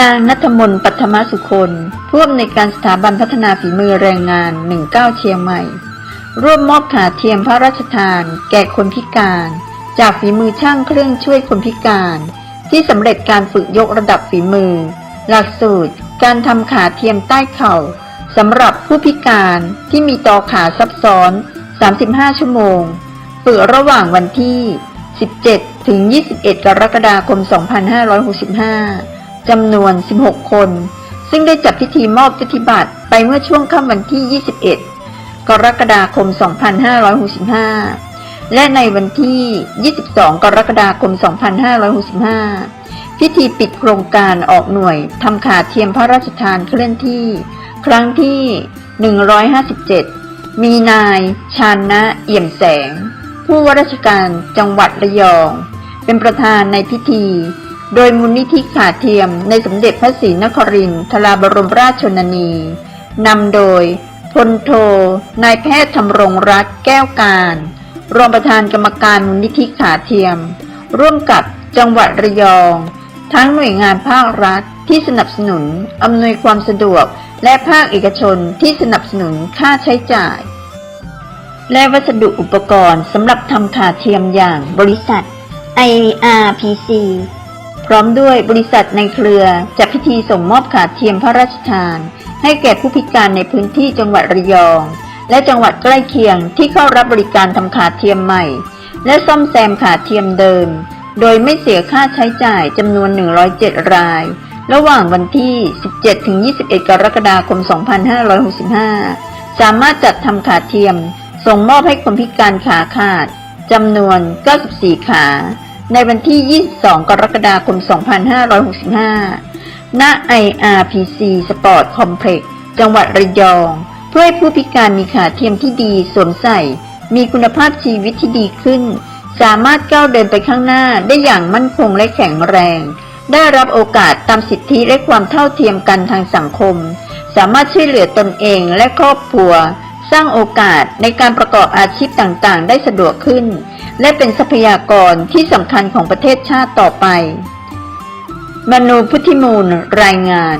นางนัทมนปัทมสุคนผู้อำนวยการสถาบันพัฒนาฝีมือแรงงาน 19 เชียงใหม่ ร่วมมอบขาเทียมพระราชทาน แก่คนพิการ จากฝีมือช่างเครื่องช่วยคนพิการ ที่สำเร็จการฝึกยกระดับฝีมือ หลักสูตร การทำขาเทียมใต้เข่าสำหรับผู้พิการที่มีต่อขาซับซ้อน 35 ชั่วโมง ฝึกระหว่างวันที่ 17 ถึง 21 กรกฎาคม 2565 จำนวน 16 คน ซึ่งได้จัดพิธีมอบปฏิบัติไปเมื่อช่วงค่ำวันที่ 21 กรกฎาคม 2565 และในวันที่ 22 กรกฎาคม 2565 พิธีปิดโครงการออกหน่วยทำขาเทียมพระราชทานเคลื่อนที่ ครั้งที่ 157 มีนายชานะเอี่ยมแสง ผู้ว่าราชการจังหวัดระยอง เป็นประธานในพิธี โดยมูลนิธิขาเทียมในสมเด็จพระศรีนครินทราบรมราชชนนีนำโดยพลโท นายแพทย์ธำรงรัตแก้วการ รองประธานกรรมการมูลนิธิขาเทียม ร่วมกับจังหวัดระยอง ทั้งหน่วยงานภาครัฐที่สนับสนุน อำนวยความสะดวก และภาคเอกชนที่สนับสนุนค่าใช้จ่าย และวัสดุอุปกรณ์สำหรับทำขาเทียมอย่างบริษัท IRPC พร้อมด้วยบริษัทในเครือจัดพิธีส่งมอบขาเทียมพระราชทาน ให้แก่ผู้พิการในพื้นที่จังหวัดระยอง และจังหวัดใกล้เคียงที่เข้ารับบริการทำขาเทียมใหม่ และซ่อมแซมขาเทียมเดิม โดยไม่เสียค่าใช้จ่ายจำนวน 107 ราย ระหว่างวันที่ 17-21 กรกฎาคม 2565 สามารถจัดทำขาเทียม ส่งมอบให้คนพิการขาขาดจำนวน 94 ขา ในวันที่ 22 กรกฎาคม 2565 ณ IRPC Sport Complex จังหวัดระยอง เพื่อให้ผู้พิการมีขาเทียมที่ดีสวมใส่ มีคุณภาพชีวิตที่ดีขึ้น สามารถก้าวเดินไปข้างหน้าได้อย่างมั่นคงและแข็งแรง ได้รับโอกาสตามสิทธิและความเท่าเทียมกันทางสังคม สามารถช่วยเหลือตนเองและครอบครัว สร้างโอกาสในการประกอบอาชีพต่างๆ ได้สะดวกขึ้น และเป็นทรัพยากรที่สำคัญของประเทศชาติต่อไป มนูพุทธิมูลรายงาน